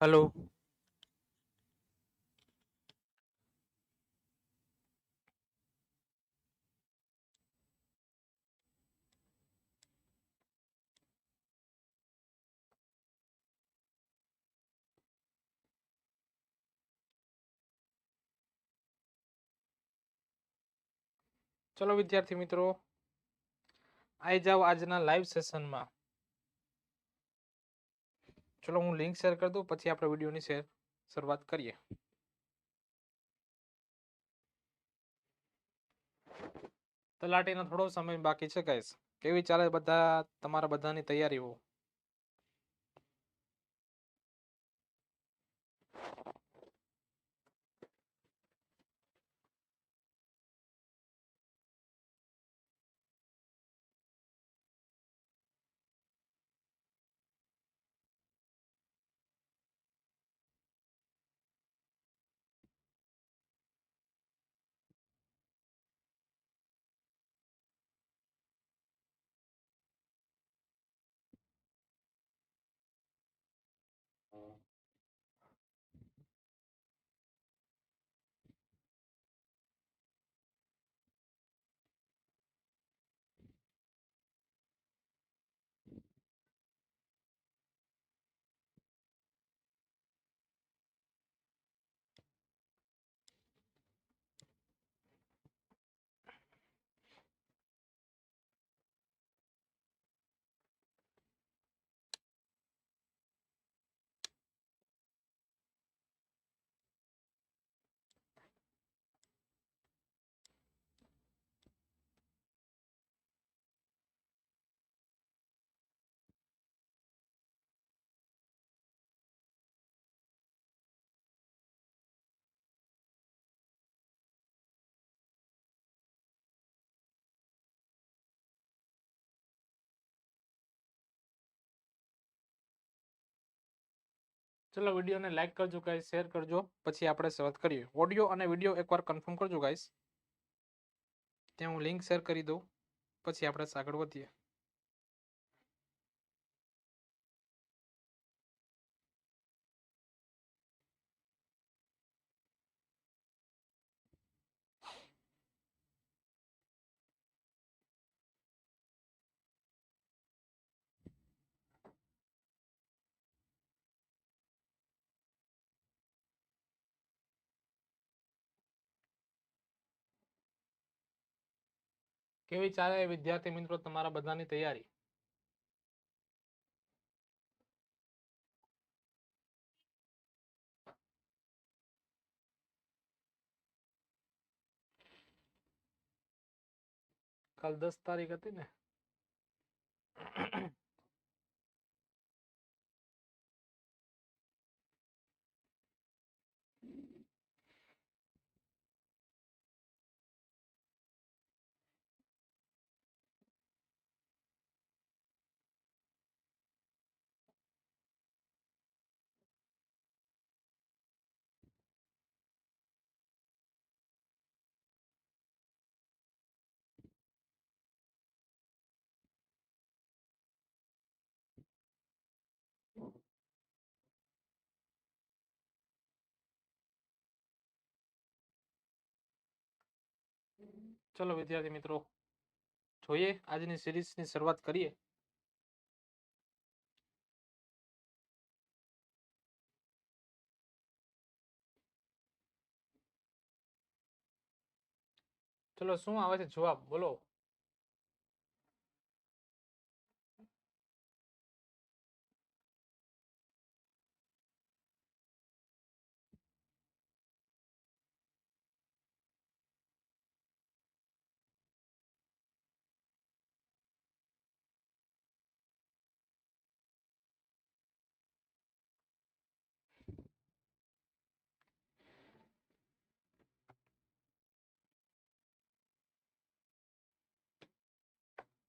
Hello ચલો વિદ્યાર્થી મિત્રો આવી જાઓ આજના લાઈવ સેશનમાં ચલો હું લિંક શેર કરી દઉં, પછી આપણે વિડીયોની શેર, શરૂઆત કરીએ. તલાટીનો થોડો સમય બાકી છે ગાઈસ કેવી ચાલે બધા, તમારા બધાની તૈયારીઓ? ચલો વિડીયોને લાઇક કરજો ગાઈસ શેર કરજો. પછી આપણે શરૂઆત કરીએ. ઓડિયો અને વીડિયો એકવાર કન્ફર્મ કરજો ગાઈસ ત્યાં હું લિંક શેર કરી દઉં. પછી આપણે આગળ વધીએ. કેવી ચાલે વિદ્યાર્થી મિત્રો તમારા બધાની તૈયારી? કાલ દસ તારીખ હતી ને? ચલો વિદ્યાર્થી મિત્રો જોઈએ આજની સિરીઝની શરૂઆત કરીએ. ચલો શું આવે છે જવાબ? બોલો.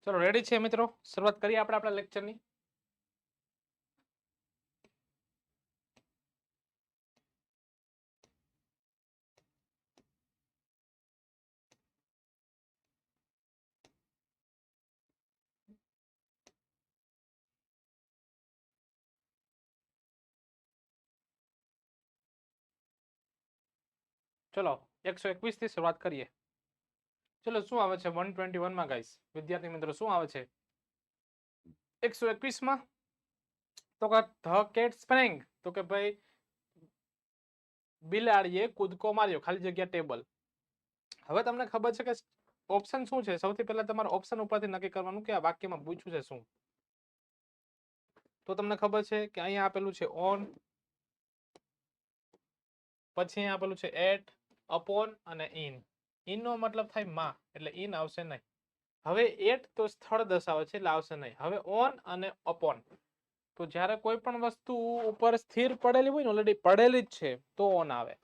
चलो रेडी छे मित्रों शुरुआत करिए आप अपना लेक्चर नी चलो एक सौ एक शुरुआत करिए ચલો શું આવે છે? વન ટ્વેન્ટી વનમાં ગાઈસ, વિદ્યાર્થી મિત્રો શું આવે છે? એકસો એકવીસમાં? તો કે ધ કેટ સ્પ્રેંગ. તો કે ભાઈ, બિલાડીએ કૂદકો માર્યો, ખાલી જગ્યા ટેબલ. હવે તમને ખબર છે કે ઓપ્શન શું છે? સૌથી પહેલા તમારે ઓપ્શન ઉપરથી નક્કી કરવાનું કે આ વાક્યમાં પૂછ્યું છે શું. તો તમને ખબર છે કે અહીંયા આપેલું છે ઓન પછી અહીંયા આપેલું છે એટ અપોન અને ઇન ઇન નો મતલબ થાયમાં, એટલે ઇન આવશે નહીં. હવે એટ તો સ્થળ દર્શાવે છે, એટલે આવશે નહીં. હવે ઓન અને અપોન. તો જ્યારે કોઈ પણ વસ્તુ ઉપર સ્થિર પડેલી હોય ને ઓલરેડી પડેલી જ છે, તો ઓન આવે.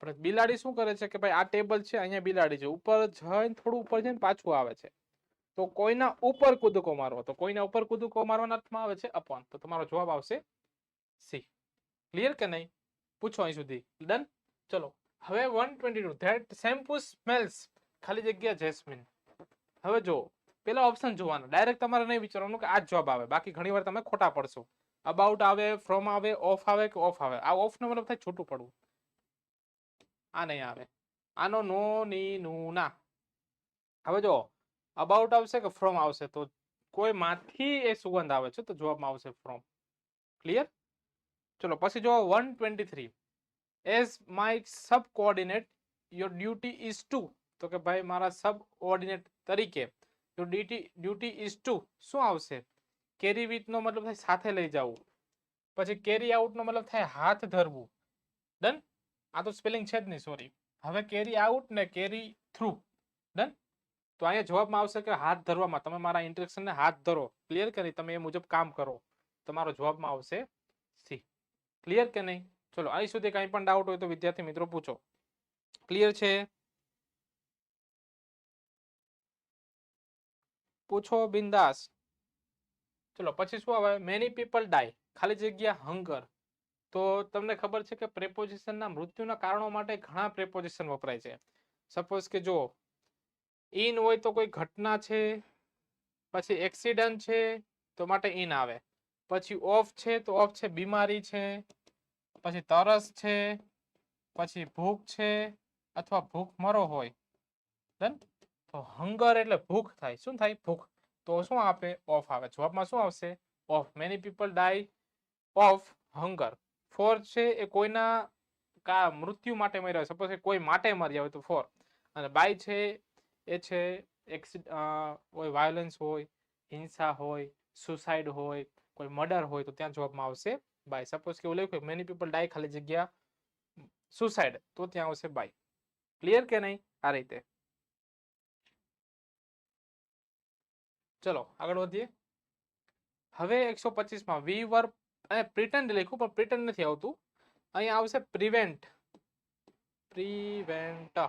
પણ બિલાડી શું કરે છે કે ભાઈ, આ ટેબલ છે, અહીંયા બિલાડી છે. ઉપર જઈને થોડું ઉપર જઈને પાછું આવે છે. તો કોઈના ઉપર કૂદકો મારવો. તો કોઈના ઉપર કૂદકો મારવાના અર્થમાં આવે છે, અપોન. તો તમારો જવાબ આવશે સી. ક્લિયર કે નહીં? પૂછો અહીં સુધી. ડન ચલો. હવે one twenty two that shampoo smells ખાલી જગ્યા જેસ્મિન હવે જો પેલા ઓપ્શન જોવાનો. ડાયરેક્ટ તમારે નહીં વિચારવાનું કે આ જ જવાબ આવે. બાકી ઘણી વાર તમે ખોટા પડશો. અબાઉટ આવે ફ્રોમ આવે ઓફ આવે કે ઓફ આવે. આ ઓફ નો મતલબ થાય છૂટું પડવું. આ નહીં આવે. આનો નો, ની, નું, ના. હવે જો અબાઉટ આવશે કે ફ્રોમ આવશે? તો કોઈ માંથી એ સુગંધ આવે છે તો જવાબમાં આવશે ફ્રોમ ક્લિયર ચલો, પછી જો one twenty three as my sub coordinate your duty is to તો કે ભાઈ, મારા સબ ઓર્ડિનેટ તરીકે your duty duty is to શું આવશે? કેરી વિથનો મતલબ થાય સાથે લઈ જવું. પછી કેરી આઉટનો મતલબ થાય હાથ ધરવું. ડન આ તો સ્પેલિંગ છે જ નહીં સોરી હવે કેરી આઉટ ને કેરી થ્રુ ડન તો અહીંયા જવાબમાં આવશે કે હાથ ધરવામાં. તમે મારા ઇન્ટરેક્શનને હાથ ધરો. ક્લિયર કે નહીં? તમે એ મુજબ કામ કરો. તમારો જવાબમાં આવશે સી ક્લિયર કે નહીં? ચલો અહીં સુધી કંઈ પણ ડાઉટ હોય તો વિદ્યાર્થી મિત્રો પૂછો. ક્લિયર છે? પૂછો બિંદાસ. ચલો, પછી શું આવે? મેની પીપલ ડાય ખાલી જગ્યા હંગર તો તમને ખબર છે કે પ્રેપોઝિશનના મૃત્યુના કારણો માટે ઘણા પ્રેપોઝિશન વપરાય છે. સપોઝ કે જો ઇન હોય તો કોઈ ઘટના છે, પછી એક્સિડન્ટ છે, તો માટે ઇન આવે. પછી ઓફ છે, તો ઓફ છે, બીમારી છે પછી તરસ છે, પછી ભૂખ છે અથવા ભૂખ મરો હોય. ડન તો હંગર એટલે ભૂખ થાય. શું થાય? ભૂખ. તો શું આપે? ઓફ આવે. જવાબમાં શું આવશે? Of. Many people die of hunger for છે એ કોઈના કા મૃત્યુ માટે મર્યા હોય. સપોઝ કોઈ માટે મર્યા હોય તો ફોર અને બાય છે એ છે એક્સિડ કોઈ વાયોલન્સ હોય, હિંસા હોય સુસાઇડ હોય, કોઈ મર્ડર હોય તો ત્યાં જવાબમાં આવશે બાય સપોઝ કે એવું લખ્યું મેની પીપલ ડાય ખાલી જગ્યા સુસાઇડ તો ત્યાં આવશે બાય ક્લિયર કે નહીં આ રીતે ચલો આગળ વધીએ હવે એકસો પચીસમાં વી વર અને પ્રિટેન્ડ લખ્યું પણ પ્રિટેન્ડ નથી આવતું અહીંયા આવશે prevent prevent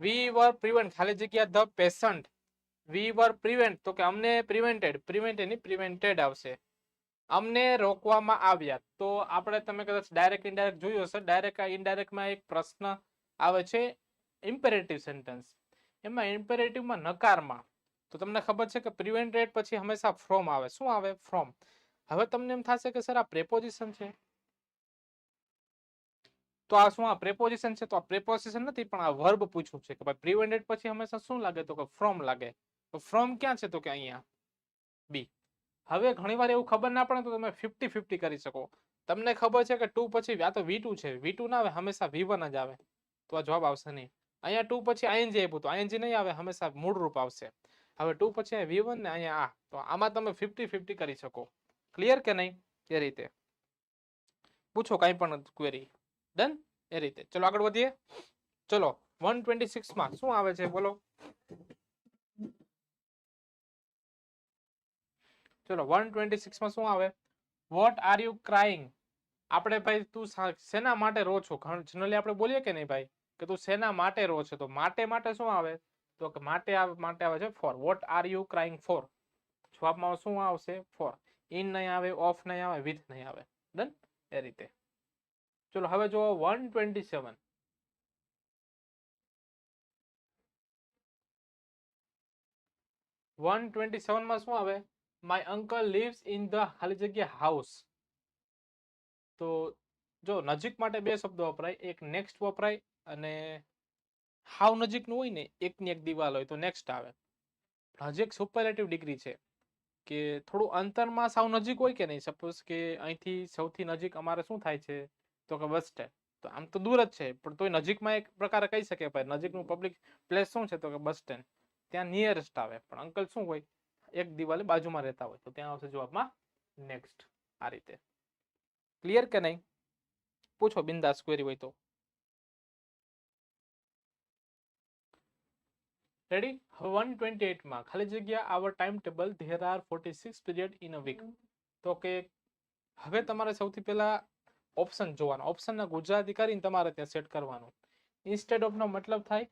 we were prevent ખાલી જગ્યા the patient we were prevent તો કે અમને પ્રિવેન્ટેડ પ્રિવેન્ટ એની પ્રિવેન્ટેડ આવશે અમને રોકવામાં આવ્યા. તો આપણે તમે કદાચ ડાયરેક્ટ ઇનડાયરેક્ટ જોયું હશે. ડાયરેક્ટ ઇનડાયરેક્ટમાં એક પ્રશ્ન આવે છે ઇમ્પેરેટિવ સેન્ટેન્સ એમાં ઇમ્પેરેટિવમાં નકારમાં. તો તમને ખબર છે કે પ્રિવેન્ટેડ પછી હંમેશા ફ્રોમ આવે. શું આવે? ફ્રોમ હવે તમને એમ થશે કે સર આ પ્રેપોઝિશન છે. તો આ શું આ પ્રેપોઝિશન છે? તો આ પ્રેપોઝિશન નથી, પણ આ વર્બ પૂછ્યું છે કે ભાઈ પ્રિવેન્ટેડ પછી હંમેશા શું લાગે? તો કે ફ્રોમ લાગે. તો ફ્રોમ ક્યાં છે? તો કે અહીંયા. બી હવે ઘણીવાર એવું ખબર ના પડે તો તમે ફિફ્ટી ફિફ્ટી કરી શકો. તમને ખબર છે કે ટુ પછી આ તો વી છે. વી ટુ ના આવે, હંમેશા વી જ આવે. તો આ જવાબ આવશે નહીં. અહીંયા ટુ પછી આઈએનજી આપ્યું તો આઈએનજી નહીં આવે, હંમેશા મૂળ રૂપ આવશે. હવે ટુ પછી વી વન ને અહીંયા આ. તો આમાં તમે ફિફ્ટી ફિફ્ટી કરી શકો. ક્લિયર કે નહીં? એ રીતે. પૂછો કાંઈ પણ ક્વેરી ડન એ રીતે. ચલો આગળ વધીએ. ચલો વન ટ્વેન્ટી સિક્સમાં શું આવે છે? બોલો. ચલો વન ટ્વેન્ટી સિક્સમાં શું આવે? વોટ આર યુ ક્રાઇંગ આપણે ભાઈ, તું શા- શેના માટે રો છો? જનરલી આપણે બોલીએ કે નહીં ભાઈ? કે તું શેના માટે રો છે? તો માટે માટે શું આવે? તો કે માટે આવે માટે આવે છે for what are you crying for જવાબમાં શું આવશે? ફોર ઇન નહીં આવે ઓફ નહીં આવે વિથ નહીં આવે. ડન એ રીતે. ચલો, હવે જો one twenty seven one twenty સેવનમાં શું આવે? My uncle lives in the ખાલી જગ્યા હાઉસ તો જો નજીક માટે બે શબ્દો વપરાય, એક નેક્સ્ટ વપરાય અને હાવ નજીકનું હોય ને, એકની એક દિવાલ હોય તો નેક્સ્ટ આવે. નજીક સુપરલેટિવ ડિગ્રી છે કે થોડું અંતરમાં સાવ નજીક હોય કે નહીં સપોઝ કે અહીંથી સૌથી નજીક અમારે શું થાય છે? તો કે બસ સ્ટેન્ડ તો આમ તો દૂર જ છે, પણ તોય નજીકમાં એક પ્રકારે કહી શકે ભાઈ, નજીકનું પબ્લિક પ્લેસ શું છે? તો કે બસ સ્ટેન્ડ ત્યાં નિયરેસ્ટ આવે. પણ અંકલ શું હોય? એક દિવાલે બાજુમાં રહેતા હોય. તો ત્યાં આવશે જવાબમાં નેક્સ્ટ આ રીતે. ક્લિયર કે નહીં? પૂછો બિંદાસ ક્વેરી હોય તો. રેડી વન ટ્વેન્ટી એટમાં ખાલી જગ્યા our time table there are forty six period in a week તો કે હવે તમારે સૌથી પહેલા ઓપ્શન જોવાનો. ઓપ્શનના ગુજરાતી કરીને તમારે ત્યાં સેટ કરવાનું. ઇન્સ્ટેડ ઓફ નો મતલબ થાય,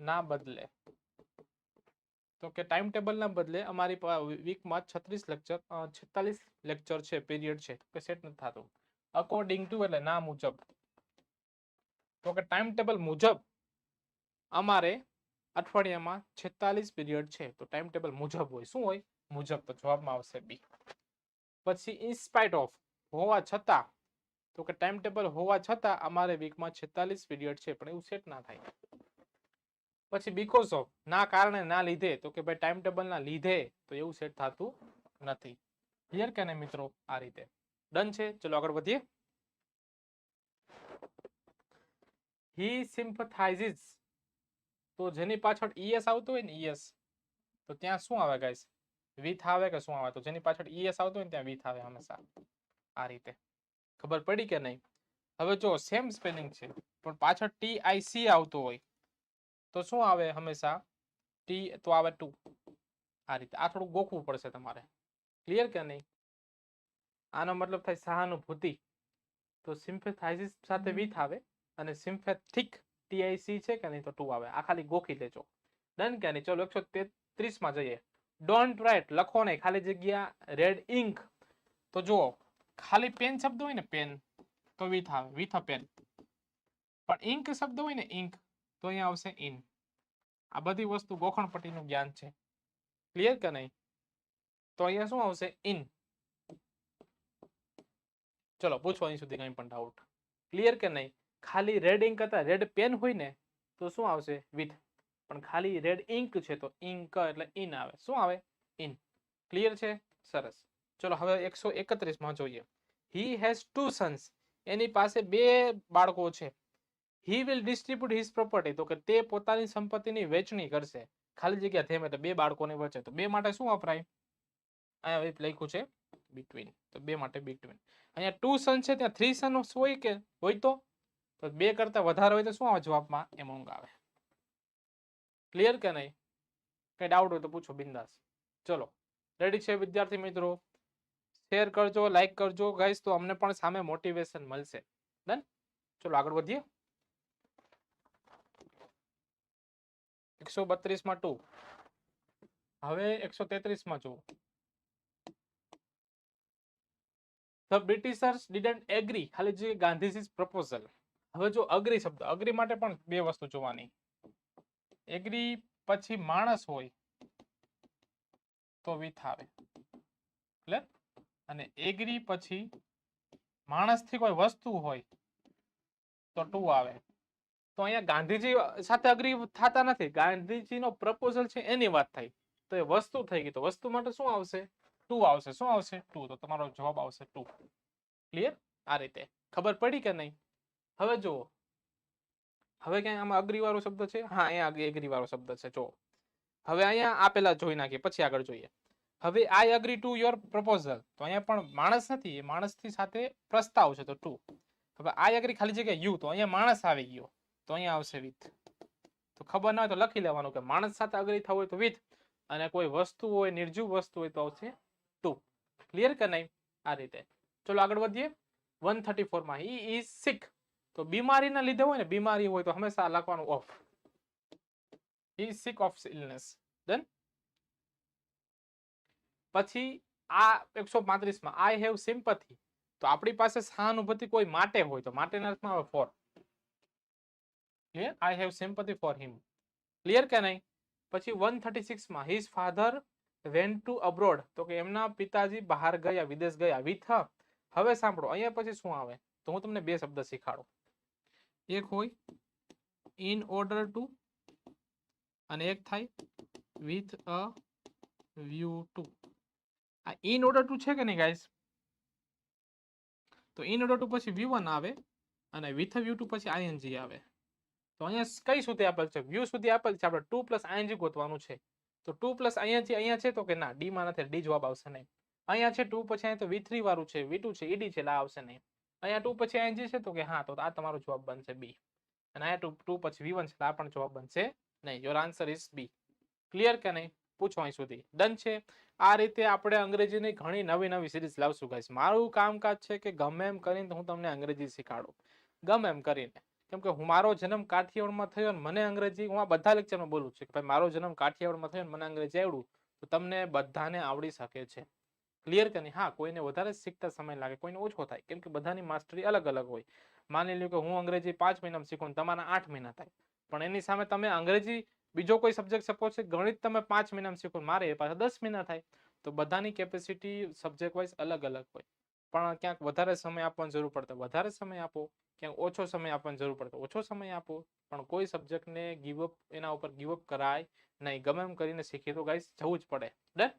ના બદલે. તો કે ટાઈમ ટેબલ ના બદલે અમારી વીકમાં છત્રીસ લેક્ચર છેતાલીસ લેક્ચર છે પીરિયડ છે કે સેટ નથી થતું અકોર્ડિંગ ટુ એટલે ના મુજબ તો કે ટાઈમ ટેબલ મુજબ અમારે અઠવાડિયામાં છેતાલીસ પીરિયડ છે તો ટાઈમ ટેબલ મુજબ હોય શું હોય? મુજબ તો જવાબમાં આવશે બી પછી ઇન્સ્પાઇટ ઓફ હોવા છતાં, તો કે ટાઈમ ટેબલ હોવા છતાં અમારે વીકમાં છેતાલીસ પીરિયડ છે, પણ એવું સેટ ના થાય. પછી બીકોઝ ઓફ ના કારણે ના લીધે, તો કે ભાઈ ટાઈમ ટેબલ ના લીધે, તો એવું સેટ થતું નથી. ક્લિયર કે નહીં મિત્રો? આ રીતે. ડન છે? ચલો આગળ વધીએ. હી સિમ્પથાઇઝિસ તો જેની પાછળ ઈએસ આવતું હોય ને ઈએસ તો ત્યાં શું આવે ગાઈસ વિથ આવે કે શું આવે? તો જેની પાછળ ઈએસ આવતું હોય ને ત્યાં વિથ આવે હંમેશા. આ રીતે. ખબર પડી કે નહીં? હવે જો સેમ સ્પેલિંગ છે, પણ પાછળ ટી આઈ સી આવતું હોય તો શું આવે હંમેશા? ટી તો આવે ટુ આ રીતે. આ થોડું ગોખવું પડશે તમારે. ક્લિયર કે નહીં? આનો મતલબ થાય સહાનુભૂતિ. તો સિમ્ફેથાઇસિસ સાથે વિથ આવે અને સિમ્ફેથિક ટીઆઈસી છે કે નહીં તો ટુ આવે. આ ખાલી ગોખી લેજો. ડન કે નહીં? ચલો એકસો તેત્રીસમાં જઈએ. ડોન્ટ રાઇટ લખો નહીં. ખાલી જગ્યા રેડ ઇન્ક તો જુઓ. ખાલી પેન શબ્દ હોય ને પેન તો વિથ આવે. વિથ અ પેન પણ ઇન્ક શબ્દ હોય ને ઇંક તો અહીંયા આવશે ઇન આ બધી વસ્તુ ગોખણપટ્ટીનું જ્ઞાન છે. ક્લિયર કે નહીં? તો અહીંયા શું આવશે? ઇન ચલો, પૂછો અહીં સુધી કંઈ પણ ડાઉટ ક્લિયર કે નહીં? ખાલી રેડ ઇંક હતા રેડ પેન હોય ને, તો શું આવશે? વિથ પણ ખાલી રેડ ઇંક છે તો ઇંક એટલે ઇન આવે. શું આવે? ઇન ક્લિયર છે? સરસ. ચલો, હવે એકસો એકત્રીસમાં જોઈએ. હી હેઝ ટુ સન્સ એની પાસે બે બાળકો છે. He will distribute his property તો કે તે પોતાની સંપત્તિની વેચણી કરશે. ખાલી જગ્યા થેમે તો બે બાળકોની વચ્ચે તો બે માટે શું વપરાય? અહીંયા લખ્યું છે બિટવીન તો બે માટે બિટવીન અહીંયા ટુ સન છે, ત્યાં થ્રી સન હોય કે હોય તો? બે કરતા વધારે હોય તો શું આવે? જવાબમાં એમોંગ આવે. ક્લિયર કે નહીં? કઈ ડાઉટ હોય તો પૂછો, બિંદાસ. ચલો. રેડી છે, વિદ્યાર્થી મિત્રો? શેર કરજો લાઈક કરજો. ગાઈસ તો અમને પણ સામે મોટિવેશન મળશે. ડન ચલો આગળ વધીએ. એકસો બત્રીસમાં ટુ. હવે એકસો તેત્રીસમાં જુઓ. ધ બ્રિટિશર્સ ડિડન્ટ એગ્રી ખાલી જે ગાંધીજી પ્રપોઝલ હવે જો અગ્રી શબ્દ અગ્રી માટે પણ બે વસ્તુ જોવાની. એગ્રી પછી માણસ હોય તો વિથ આવે. એટલે અને એગ્રી પછી માણસથી કોઈ વસ્તુ હોય તો ટુ આવે. તો અહીંયા ગાંધીજી સાથે અગ્રી થતા નથી. ગાંધીજીનો પ્રપોઝલ છે એની વાત થઈ. તો એ વસ્તુ થઈ ગઈ. તો વસ્તુ માટે શું આવશે? ટુ આવશે. શું આવશે? ટુ તો તમારો જવાબ આવશે ટુ ક્લિયર આ રીતે. ખબર પડી કે નહીં? હવે જુઓ. હવે ક્યાંય આમાં અગ્રી વાળો શબ્દ છે? હા, અહીંયા અગ્રીવાળો શબ્દ છે. જો હવે અહીંયા આપેલા જોઈ નાખીએ. પછી આગળ જોઈએ. હવે I agree to your proposal તો અહીંયા પણ માણસ નથી. એ માણસથી સાથે પ્રસ્તાવ છે. તો ટુ હવે આઈ અગ્રી ખાલી જગ્યાએ યુ તો અહીંયા માણસ આવી ગયો. તો અહીંયા આવશે વિથ. તો ખબર ના હોય તો લખી લેવાનું કે માણસ સાથે અગ્રી થવું હોય તો વિથ અને કોઈ વસ્તુ હોય, નિર્જીવ વસ્તુ હોય તો આવશે ટુ ક્લિયર કે નહીં? આ રીતે. ચલો આગળ વધીએ. વન થર્ટી ફોરમાં ઈ ઇઝ સિક તો બીમારીના લીધે હોય ને, બીમારી હોય તો હંમેશા લખવાનું ઓફ ઈ સિક ઓફ ઇલનેસ ડન પછી આ એકસો પાંત્રીસમાં આઈ હેવ સિમ્પથી તો આપણી પાસે સહાનુભૂતિ કોઈ માટે હોય તો માટેના અર્થમાં આવે for clear I have sympathy for him clear કે નહીં? પછી one thirty સિક્સમાં his father went to abroad તો કે એમના પિતાજી બહાર ગયા, વિદેશ ગયા. વિથ હવે સાંભળો, અહીંયા પછી શું આવે? તો હું તમને બે શબ્દ શીખાડું. એક હોય ઇન ઓર્ડર ટુ અને એક થાય વિથ અ વ્યૂ ટુ આ ઇન ઓર્ડર ટુ છે કે નહીં ગાઈસ તો ઇન ઓર્ડર ટુ પછી વ્યૂ વન આવે, અને વિથ વ્યૂ ટુ પછી આઈએનજી આવે. તો અહીંયા કઈ સુધી આપેલ છે? વ્યૂ સુધી આપેલ છે? આપણે ટુ પ્લસ આઈએનજી ગોતવાનું છે. તો ટુ પ્લસ અહીંયાથી અહીંયા છે તો કે ના ડી માં નથી ડી જવાબ આવશે નહીં. અહીંયા છે ટુ પછી અહીંયા તો વી થ્રી વાળું છે વી છે ઈડી છે એટલે આવશે નહીં. અહીંયા ટુ પછી આઈએનજી છે તો કે હા, તો આ તમારો જવાબ બનશે બી અને અહીંયા ટુ ટુ પછી વી વન છે આ પણ જવાબ બનશે નહીં. Your answer is B clear કે નહીં? પૂછો અહીં સુધી. ડન છે? આ રીતે આપણે અંગ્રેજીની ઘણી નવી નવી સિરીઝ લાવશું ગાઈસ મારું કામકાજ છે કે ગમે એમ કરીને હું તમને અંગ્રેજી શીખાડું. ગમે એમ કરીને. કેમ કે હું મારો જન્મ કાઠિયાવાડમાં થયો ને મને અંગ્રેજી, હું આ બધા લેક્ચરમાં બોલું છું કે ભાઈ મારો જન્મ કાઠિયાવાડમાં થયો ને મને અંગ્રેજી આવડું તો તમને બધાને આવડી શકે છે. ક્લિયર કે નહીં? હા, કોઈને વધારે શીખતા સમય લાગે, કોઈને ઓછો થાય, કેમ કે બધાની માસ્ટરી અલગ અલગ હોય. માની લ્યો કે હું અંગ્રેજી પાંચ મહિનામાં શીખું તમારા આઠ મહિના થાય. પણ એની સામે તમે અંગ્રેજી બીજો કોઈ સબ્જેક્ટ સપોઝ છે, ગણિત તમે પાંચ મહિનામાં શીખો મારે એ પાછા દસ મહિના થાય, તો બધાની કેપેસિટી સબ્જેક્ટ વાઇઝ અલગ અલગ હોય. પણ ક્યાંક વધારે સમય આપવાની જરૂર પડતો વધારે સમય આપો. ક્યાંક ઓછો સમય આપવાની જરૂર પડતો ઓછો સમય આપો, પણ કોઈ સબ્જેક્ટને ગીવઅપ એના ઉપર ગીવઅપ કરાય નહીં. ગમે એમ કરીને શીખી તો ગાઈસ જવું જ પડે. ડન?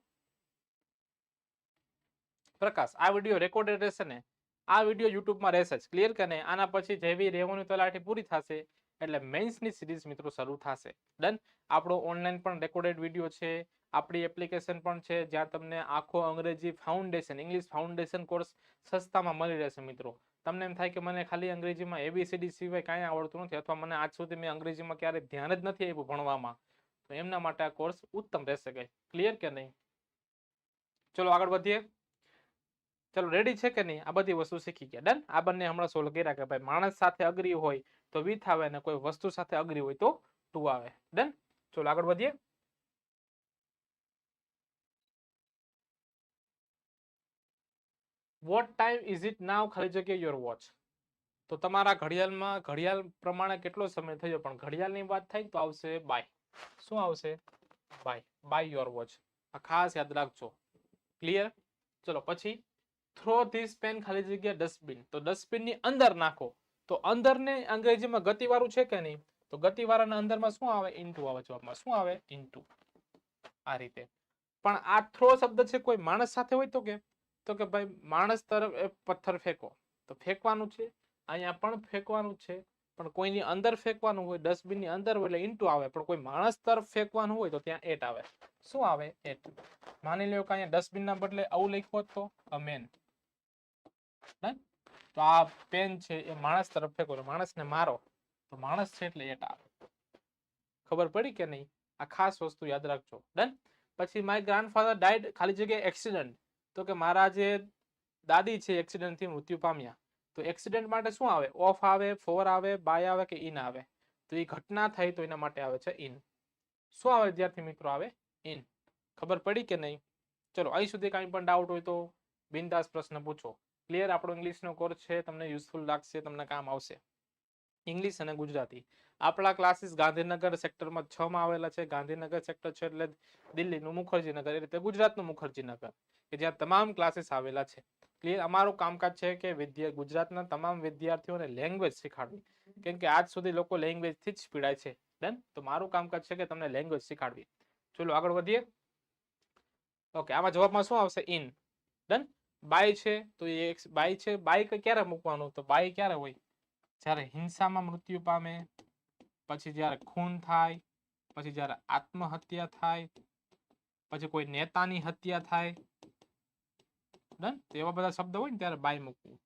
પ્રકાશ, આ વીડિયો રેકોર્ડેડ રહેશે ને? આ વીડિયો યુટ્યુબમાં રહેશે જ. ક્લિયર કે આના પછી જેવી રેવન્યુ તલાટી પૂરી થશે, એટલે મેન્સની સિરીઝ મિત્રો શરૂ થશે. ડન? આપણો ઓનલાઈન પણ રેકોર્ડેડ વીડિયો છે. આપણી એપ્લિકેશન પણ છે, જ્યાં તમને આખો અંગ્રેજી ફાઉન્ડેશન ઇંગ્લિશ ફાઉન્ડેશન કોર્સ સસ્તામાં મળી રહેશે મિત્રો. તમને એમ થાય કે મને ખાલી અંગ્રેજીમાં એબીસીડી સિવાય કાંઈ આવડતું નથી અથવા મને આજ સુધી મેં અંગ્રેજીમાં ક્યારેય ધ્યાન જ નથી આપ્યું ભણવામાં, તો એમના માટે આ કોર્સ ઉત્તમ રહેશે ગઈ ક્લિયર કે નહીં? ચલો આગળ વધીએ. ચલો રેડી છે કે નહીં? આ બધી વસ્તુ શીખી ગયા. ડન આ બંને હમણાં સોલ્વ કર્યા કે ભાઈ માણસ સાથે અગ્રી હોય તો વિથ આવે અને કોઈ વસ્તુ સાથે અગ્રી હોય તો ટુ આવે. ડન ચલો આગળ વધીએ. What time is it now ખાલી જગ્યા યોર વોચ તો તમારા ઘડિયાળમાં, ઘડિયાળ પ્રમાણે કેટલો સમય થયો? પણ ઘડિયાળની વાત થાય તો આવશે બાય શું આવશે? બાય બાય યોર વોચ આ ખાસ યાદ રાખજો. ક્લિયર ચલો, પછી થ્રો ધીસ પેન ખાલી જગ્યા ડસ્ટબિન તો ડસ્ટબિનની અંદર નાખો. તો અંદરને અંગ્રેજીમાં ગતિવાળું છે કે નહીં? તો ગતિવાળાના અંદરમાં શું આવે? ઇન્ટુ આવે જવાબમાં. શું આવે? ઇન્ટુ આ રીતે. પણ આ થ્રો શબ્દ છે કોઈ માણસ સાથે હોય તો કે? તો કે ભાઈ, માણસ તરફ એ પથ્થર ફેંકો. તો ફેંકવાનું છે, અહીંયા પણ ફેંકવાનું છે, પણ કોઈની અંદર ફેંકવાનું હોય, ડસ્ટબિનની અંદર હોય એટલે ઇન્ટુ આવે, પણ કોઈ માણસ તરફ ફેંકવાનું હોય તો ત્યાં એટ આવે. શું આવે એટ? માની લો કે અહીંયા ડસ્ટબિનના બદલે આવું લખ્યું તો, અ મેન. તો આ પેન છે એ માણસ તરફ ફેંકો માણસને મારો. તો માણસ છે એટલે એટ આવે. ખબર પડી કે નહીં? આ ખાસ વસ્તુ યાદ રાખજો. ડન પછી માય ગ્રાન્ડફાધર ડાઈડ ખાલી જગ્યાએ એક્સિડન્ટ તો કે મારા જે દાદી છે એક્સિડન્ટથી મૃત્યુ પામ્યા. તો એક્સિડન્ટ માટે શું આવે? ઓફ આવે ફોર આવે બાય આવે કે ઇન આવે? તો એ ઘટના થઈ તો એના માટે આવે છે ઇન શું આવે વિદ્યાર્થી મિત્રો આવે? ઇન ખબર પડી કે નહીં? ચલો, અહીં સુધી કાંઈ પણ ડાઉટ હોય તો બિનદાસ પ્રશ્ન પૂછો. ક્લિયર આપણો ઇંગ્લિશનો કોર્સ છે, તમને યુઝફુલ લાગશે, તમને કામ આવશે. ઇંગ્લિશ અને ગુજરાતી. આપણા ક્લાસીસ ગાંધીનગર સેક્ટરમાં છ માં આવેલા છે. ગાંધીનગર સેક્ટર છે એટલે દિલ્હીનું મુખર્જીનગર, એ રીતે ગુજરાતનું મુખર્જીનગર. કે જ્યાં તમામ ક્લાસીસ આવેલા છે. ક્લિયર અમારું કામકાજ છે કે વિદ્યા, ગુજરાતના તમામ વિદ્યાર્થીઓને લેંગ્વેજ શીખવાડવી. કેમ કે આજ સુધી લોકો લેંગ્વેજથી જ પીડાય છે. ડન તો મારું કામકાજ છે કે તમને લેંગ્વેજ શીખવાડવી. ચલો આગળ વધીએ. ઓકે આમાં જવાબમાં શું આવશે? ઇન ડન બાય છે, તો એ બાય છે. બાય ક્યારે મૂકવાનું? તો બાય ક્યારે હોય? જ્યારે હિંસામાં મૃત્યુ પામે, પછી જ્યારે ખૂન થાય, પછી જ્યારે આત્મહત્યા થાય, પછી કોઈ નેતાની હત્યા થાય ડન તેવા બધા શબ્દ હોય ને ત્યારે બાય મૂકવું.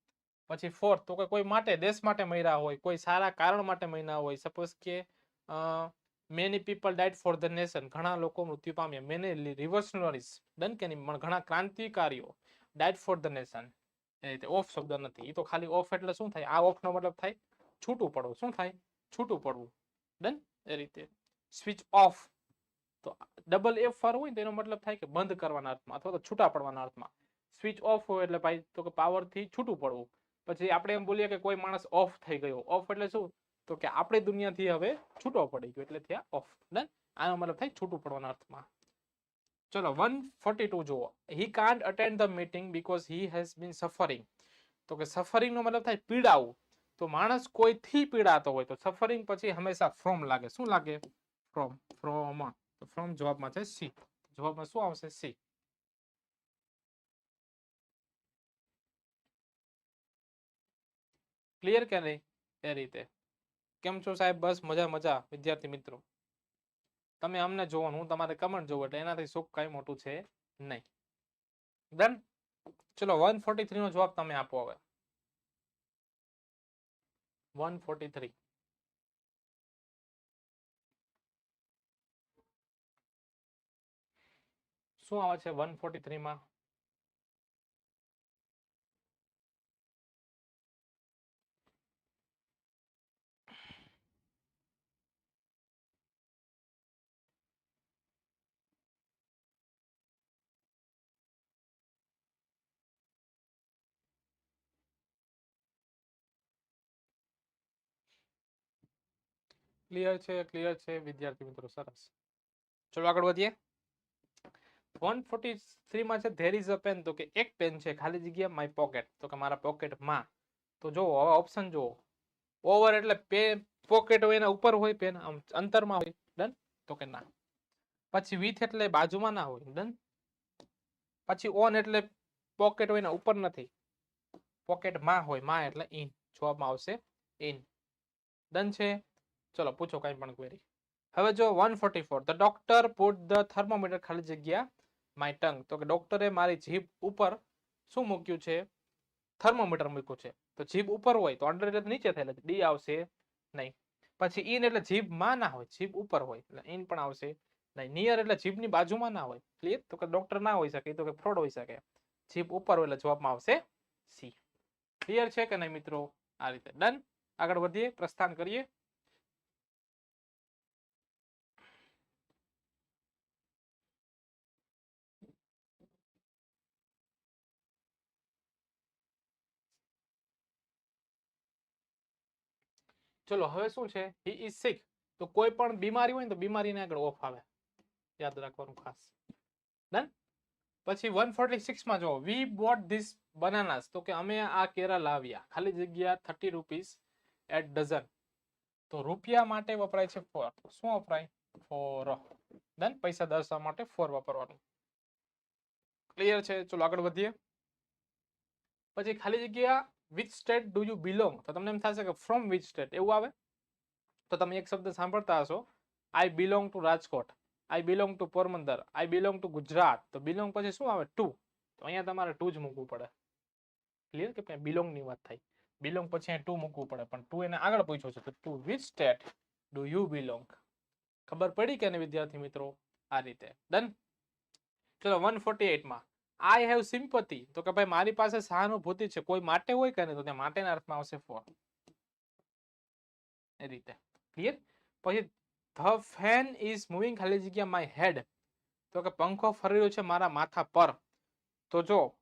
પછી ફોર્થ તો કે કોઈ માટે, દેશ માટે મર્યા હોય, કોઈ સારા કારણ માટે મહિના હોય. સપોઝ કે many people died for the nation ઘણા લોકો મૃત્યુ પામ્યા. મેની રિવોલ્યુશનરીઝ ડન કે નહીં? પણ ઘણા ક્રાંતિકારીઓ ડાઇટ ફોર ધ નેશન એ રીતે ઓફ શબ્દ નથી. એ તો ખાલી ઓફ એટલે શું થાય? આ ઓફનો મતલબ થાય છૂટું પડવું. શું થાય? છૂટું પડવું. ડન એ રીતે. સ્વિચ ઓફ તો ડબલ એફ વાર હોય તેનો મતલબ થાય કે બંધ કરવાના અર્થમાં અથવા તો છૂટા પડવાના અર્થમાં. સ્વિચ ઓફ હોય એટલે ભાઈ તો કે પાવરથી છૂટું પડવું. પછી આપણે એમ બોલીએ કે કોઈ માણસ ઓફ થઈ ગયો. ઓફ એટલે શું? તો કે આપણી દુનિયાથી હવે છૂટો પડી ગયો એટલે થયા ઓફ. ડન આનો મતલબ થાય છૂટું પડવાના અર્થમાં. ચલો વન ફોર્ટી ટુ જુઓ. He can't attend the meeting because he has been suffering તો કે સફરિંગનો મતલબ થાય પીડાવું. તો માણસ કોઈથી પીડાતો હોય? તો સફરિંગ પછી હંમેશા ફ્રોમ લાગે. શું લાગે? ફ્રોમ ફ્રોમ તો ફ્રોમ જવાબમાં છે સી જવાબમાં શું આવશે? સી ક્લિયર કે નહીં એ રીતે? કેમ છો સાહેબ? બસ મજા મજા, વિદ્યાર્થી મિત્રો. તમે અમને જોવો હું તમારે કમેન્ટ જોવો એટલે એનાથી સુખ કઈ મોટું છે નહીં. ડન ચલો વન ફોર્ટી થ્રીનો જવાબ તમે આપો હવે. વન ફોર્ટી થ્રી શું આવે છે? વન ફોર્ટી થ્રી ક્લિયર છે ક્લિયર છે, વિદ્યાર્થી મિત્રો, સરસ. ચલો આગળ વધીએ. વન ફોર્ટી થ્રીમાં છે ધેર ઇઝ અ પેન તો કે એક પેન છે, ખાલી જગ્યા માય પોકેટ તો કે મારા પોકેટમાં તો જો હવે ઓપ્શન જુઓ. ઓવર એટલે પે પોકેટ હોય એના ઉપર હોય પેન આમ અંતરમાં હોય. ડન તો કે ના. પછી વિથ એટલે બાજુમાં ના હોય. ડન પછી ઓન એટલે પોકેટ હોય એના ઉપર નથી. પોકેટમાં હોય, માં એટલે ઇન જવાબમાં આવશે ઇન ડન છે? ચલો, પૂછો કઈ પણ ક્વેરી હવે જો one forty four the doctor put the thermometer ખાલી જગ્યા માય ટંગ તો કે ડોક્ટરે મારી જીભ ઉપર શું મૂક્યું છે? થર્મોમીટર મૂક્યું છે. તો જીભ ઉપર હોય તો અંડર એટલે નીચે થયેલા ડી આવશે નહીં. પછી ઇન એટલે જીભમાં ના હોય, જીભ ઉપર હોય. એટલે ઇન પણ આવશે નહીં. નિયર એટલે જીભની બાજુમાં ના હોય. ક્લિયર તો કે ડોક્ટર ના હોઈ શકે, તો કે ફ્રોડ હોઈ શકે. જીભ ઉપર હોય એટલે જવાબમાં આવશે સી ક્લિયર છે કે નહીં મિત્રો? આ રીતે. ડન આગળ વધીએ, પ્રસ્થાન કરીએ. ચલો, હવે શું છે? હી ઇઝ સિક તો કોઈ પણ બીમારી હોય ને તો બીમારીને આગળ ઓફ આવે. યાદ રાખવાનું ખાસ. ડન પછી વન ફોર્ટી સિક્સમાં જો વી બોટ ધીસ બનાનાસ તો કે અમે આ કેરા લાવ્યા. ખાલી જગ્યા થર્ટી રૂપીસ એટ ડઝન તો રૂપિયા માટે વપરાય છે ફોર શું વપરાય? ફોર ડન પૈસા દર્શાવવા માટે ફોર વાપરવાનું. ક્લિયર છે? ચલો, આગળ વધીએ. પછી ખાલી જગ્યા which state do you belong તો તમને એમ થશે કે ફ્રોમ વિચ સ્ટેટ એવું આવે? તો તમે એક શબ્દ સાંભળતા હશો I belong to Rajkot I belong to Porbandar I belong to Gujarat. તો બિલોંગ પછી શું આવે? ટુ તો અહીંયા તમારે ટુ જ મૂકવું પડે. ક્લિયર કે બિલોંગની વાત થાય. બિલોંગ પછી અહીંયા ટુ મૂકવું પડે. પણ ટુ એને આગળ પૂછ્યો છે, તો to which state do you belong ખબર પડી કે ને વિદ્યાર્થી મિત્રો? આ રીતે. ડન ચલો વન ફોર્ટી એટમાં આઈ હેવ સિમ્પથી તો કે ભાઈ, મારી પાસે સહાનુભૂતિ છે. કોઈ માટે હોય કે નહીં? તો ત્યાં માટેના અર્થમાં આવશે ફોર એ રીતે. ક્લિયર પછી ધ ફેન ઇઝ મૂવિંગ ખાલી જગ્યા માય હેડ તો કે પંખો ફરી રહ્યો છે મારા માથા પર. તો જો,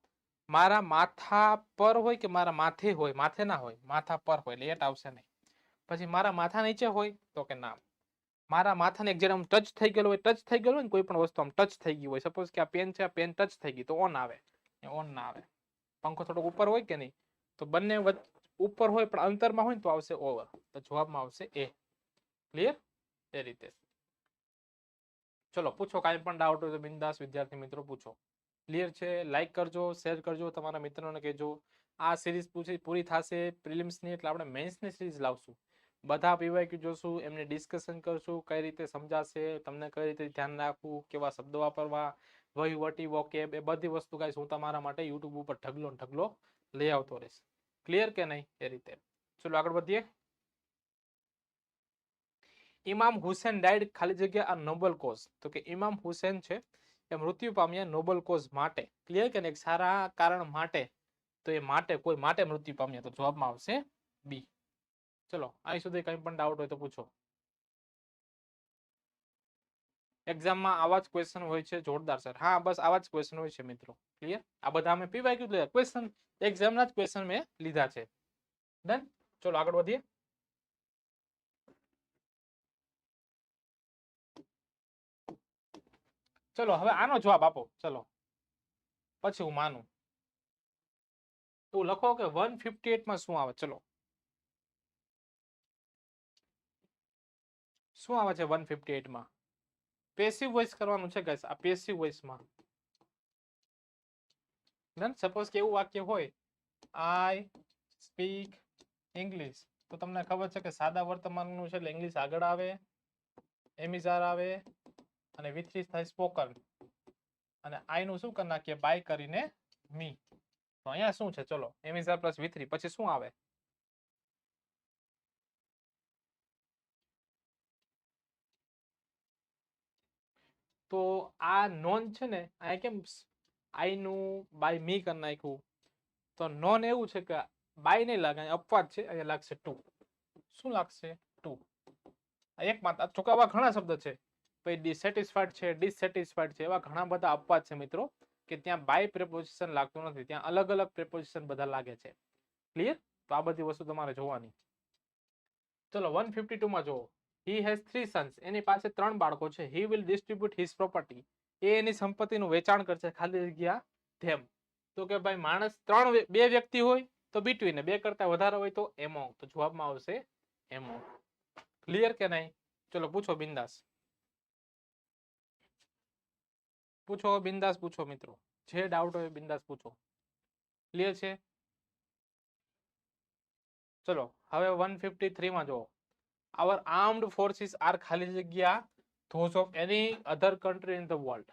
મારા માથા પર હોય કે મારા માથે હોય? માથે ના હોય. માથા પર હોય. એટલે એટ આવશે નહીં. પછી મારા માથા નીચે હોય? તો કે ના. મારા માથાને એક જ્યારે આમ ટચ થઈ ગયેલો હોય ટચ થઈ ગયેલો હોય કોઈ પણ વસ્તુ આમ ટચ થઈ ગઈ હોય. સપોઝ કે આ પેન છે, આ પેન ટચ થઈ ગઈ, તો ઓન આવે. ઓન ના આવે. પંખો થોડોક ઉપર હોય કે નહીં? તો બંને ઉપર હોય પણ અંતરમાં હોય ને, તો આવશે ઓવર તો જવાબમાં આવશે એ ક્લિયર એ રીતે. ચલો, પૂછો કાંઈ પણ ડાઉટ હોય તો બિંદાસ વિદ્યાર્થી મિત્રો પૂછો. ક્લિયર છે? લાઇક કરજો શેર કરજો, તમારા મિત્રોને કહેજો. આ સિરીઝ પૂછી, પૂરી થશે પ્રિલિમ્સની એટલે આપણે મેન્સની સિરીઝ લાવશું. બધા પીવાય જોશું એમને ડિસ્કશન કરશું, કઈ રીતે સમજાશે, તમને કઈ રીતે ધ્યાન રાખવું, કેવા શબ્દો વાપરવા વહીવટી વોકેબ એ બધી વસ્તુ ગાઈસ હું તમારા માટે યુટ્યુબ ઉપર ઢગલો ઢગલો લઈ આવતો રહીશ. ક્લિયર કે નહીં એ રીતે? ચલો આગળ વધીએ. ઇમામ હુસેન ડાયડ ખાલી જગ્યા આ નોબલ કોઝ. તો કે ઇમામ હુસેન છે, એ મૃત્યુ પામ્યા નોબલ કોઝ માટે. ક્લિયર કે એક સારા કારણ માટે. તો એ માટે, કોઈ માટે મૃત્યુ પામ્યા? તો જવાબમાં આવશે બી. ચલો અહીં સુધી કંઈ પણ ડાઉટ હોય તો પૂછો. એક્ઝામમાં આવા જ ક્વેશ્ચન હોય છે, જોરદાર સર હા, બસ આવા જ ક્વેશ્ચન હોય છે મિત્રો. ક્લિયર આ બધા અમે પીવાય લીધા ક્વેશ્ચન એક્ઝામના જ ક્વેશ્ચન મેં લીધા છે. ડન ચલો, આગળ વધીએ. ચલો, હવે આનો જવાબ આપો. ચલો. પછી હું માનું. તો લખો કે વન ફિફ્ટી માં શું આવે? ચલો. શું આવે છે વન ફિફ્ટી માં? પેસિવ વોઇસ કરવાનું છે ગાઈસ આ પેસિવ વોઇસમાં સપોઝ કે એવું વાક્ય હોય આઈ સ્પીક ઇંગ્લિશ તો તમને ખબર છે કે સાદા વર્તમાનનું છે એટલે ઇંગ્લિશ આગળ આવે એમિઝાર આવે, અને વિથ થાય સ્પોકન અને આઈ નું શું કરી નાખીએ? બાય કરીને મી તો અહીંયા શું છે? ચલો એમિઝાર પ્લસ વિથ્રી પછી શું આવે તો આ નોન છે ને અહીંયા કેમ આઈ નું બાય મી કરી નાખ્યું? તો નોન એવું છે કે બાય નહીં લાગે અપવાદ છે, અહીંયા લાગશે ટુ. શું લાગશે? ટુ. એક માત્ર આવા ઘણા શબ્દ છે. પછી ડિસેટિસ્ફાઈડ છે ડિસેટિસ્ફાઈડ છે, એવા ઘણા બધા અપવાદ છે મિત્રો, કે ત્યાં બાય પ્રેપોઝિશન લાગતું નથી, ત્યાં અલગ અલગ પ્રેપોઝિશન બધા લાગે છે. ક્લિયર તો આ બધી વસ્તુ તમારે જોવાની. ચલો વન ફિફ્ટી ટુમાં જુઓ. હી હેઝ થ્રી સન્સ એની પાસે ત્રણ બાળકો છે. He will distribute his property એ એની સંપત્તિનું વેચાણ કરશે ખાલી જગ્યા ધેમ. તો કે ભાઈ માણસ ત્રણ બે વ્યક્તિ હોય તો બિટવીને બે કરતા વધારે હોય તો એમોંગ તો જવાબમાં આવશે એમોંગ ક્લિયર કે નહીં? ચલો પૂછો બિંદાસ. પૂછો બિંદાસ, પૂછો મિત્રો. જે ડાઉટ હોય બિંદાસ પૂછો. ક્લિયર છે? ચલો, હવે વન ફિફ્ટી થ્રીમાં જુઓ. આવર આર્મ્ડ ફોર્સિસ આર ખાલી જગ્યા those of any other country in the world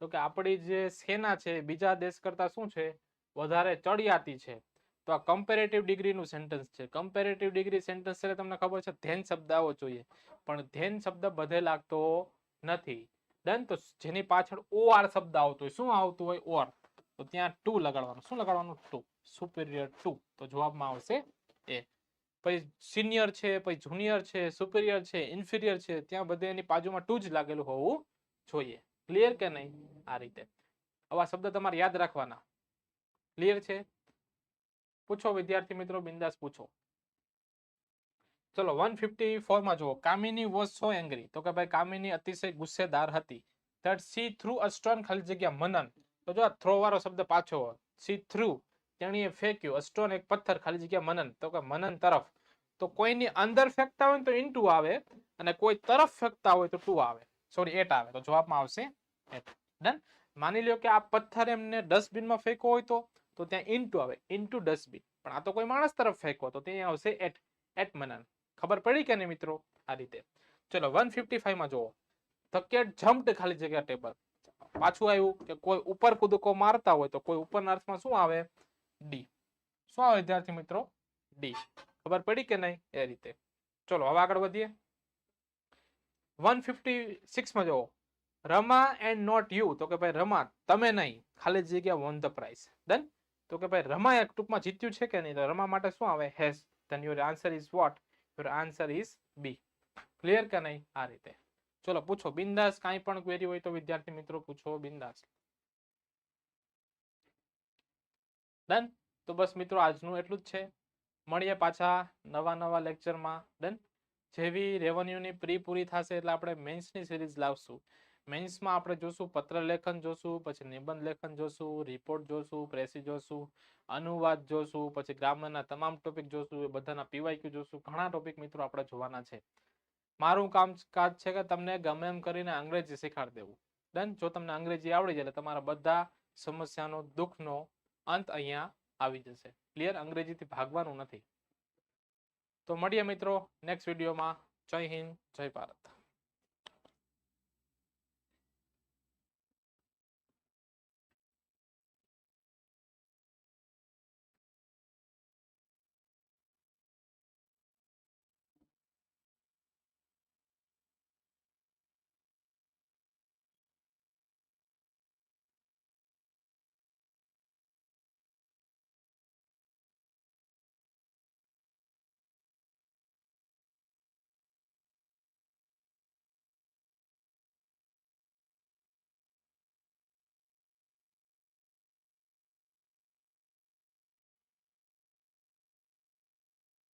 તો કે આપણી જે સેના છે, બીજા દેશ કરતા શું છે? વધારે ચડિયાતી છે. તો આ કમ્પેરેટિવ ડિગ્રીનું સેન્ટેન્સ છે. કમ્પેરેટિવ ડિગ્રી સેન્ટેન્સ એટલે તમને ખબર છે, ધેન શબ્દ આવવો જોઈએ. પણ ધેન શબ્દ બધે લાગતો નથી. ડન તો જેની પાછળ ઓ આર શબ્દ આવતો હોય, શું આવતું હોય? ઓર તો ત્યાં ટુ લગાડવાનું. શું લગાડવાનું? ટુ. Superior to. તો જવાબમાં આવશે એ. પછી સિનિયર છે, પછી જુનિયર છે સુપિરિયર છે ઇન્ફિરિયર છે, ત્યાં બધે એની બાજુમાં ટુ જ લાગેલું હોવું જોઈએ. ક્લિયર કે નહીં આ રીતે? આવા શબ્દ તમારે યાદ રાખવાના. ક્લિયર છે? પૂછો વિદ્યાર્થી મિત્રો, બિંદાસ પૂછો. ચલો વન ફિફ્ટી ફોરમાં જુઓ. કામિની વોઝ સો એંગ્રી તો કે ભાઈ, કામિની અતિશય ગુસ્સેદાર હતી. That સી થ્રુ અ ખાલી જગ્યા મનન. તો જો થ્રો વાળો શબ્દ પાછો સી થ્રુ તેણીએ ફેંક્યું અસ્ટોન એક પથ્થર ખાલી જગ્યા મનન. તો કે મનન તરફ. તો કોઈની અંદર ફેંકતા હોય તો તો ઇન્ટુ આવે અને કોઈ તરફ ફેંકતા હોય તો ટુ આવે. સોરી એટ આવે. તો જવાબમાં આવશે એટ ડન માની લ્યો કે આ પથ્થર એમને ડસ્ટબિનમાં ફેંકો હોય તો તો ત્યાં ઇન્ટુ આવે. ઇન્ટુ ડસ્ટબિન પણ આ તો કોઈ માણસ તરફ ફેંકો તો ત્યાં આવશે એટ એટ મનન. ખબર પડી કે નહીં મિત્રો? આ રીતે. ચલો વન ફિફ્ટી ફાઈવમાં જુઓ. ધ કેટ જમ્પ્ડ ખાલી જગ્યા ટેબલ પાછું આવ્યું કે કોઈ ઉપર કૂદકો મારતા હોય તો કોઈ ઉપરના અર્થમાં શું આવે? ડી શું આવે વિદ્યાર્થી મિત્રો? ડી ખબર પડી કે નહીં? એ રીતે. ચલો, હવે આગળ વધીએ. વન ફિફ્ટી સિક્સમાં જુઓ. રમા એન્ડ નોટ યુ તો કે ભાઈ રમા, તમે નહીં. ખાલી જગ્યા વોન ધ પ્રાઇઝ ડન તો કે ભાઈ રમા એક ટૂંકમાં જીત્યું છે કે નહીં? તો રમા માટે શું આવે? Has then your answer is what your answer is B clear કે નહીં? આ રીતે. ચલો, પૂછો. બિંદાસ કાંઈ પણ ક્વેરી હોય તો વિદ્યાર્થી મિત્રો પૂછો. બિંદાસ. ડન તો બસ મિત્રો આજનું એટલું જ છે. મળીએ પાછા નવા નવા લેક્ચરમાં ડન જેવી રેવન્યુની પ્રી પૂરી થશે એટલે આપણે મેન્સની સિરીઝ લાવશું. મેન્સમાં આપણે જોશું, પત્ર લેખન જોશું, પછી નિબંધ લેખન જોશું રિપોર્ટ જોશું, પ્રેસી જોશું, અનુવાદ જોશું, પછી ગ્રામરના તમામ ટોપિક જોશું, એ બધાના પીવાયક્યુ જોશું. ઘણા ટોપિક મિત્રો આપણે જોવાના છે. મારું કામ કાજ છે કે તમને ગમે એમ કરીને અંગ્રેજી શીખાડી દેવું. ડન જો તમને અંગ્રેજી આવડી જાય એટલે તમારા બધા સમસ્યાનો, દુઃખનો અંત અહીંયા આવી જશે. ક્લિયર અંગ્રેજીથી ભાગવાનું નથી. તો મળીએ મિત્રો નેક્સ્ટ વિડીયોમાં જય હિન્દ, જય ભારત.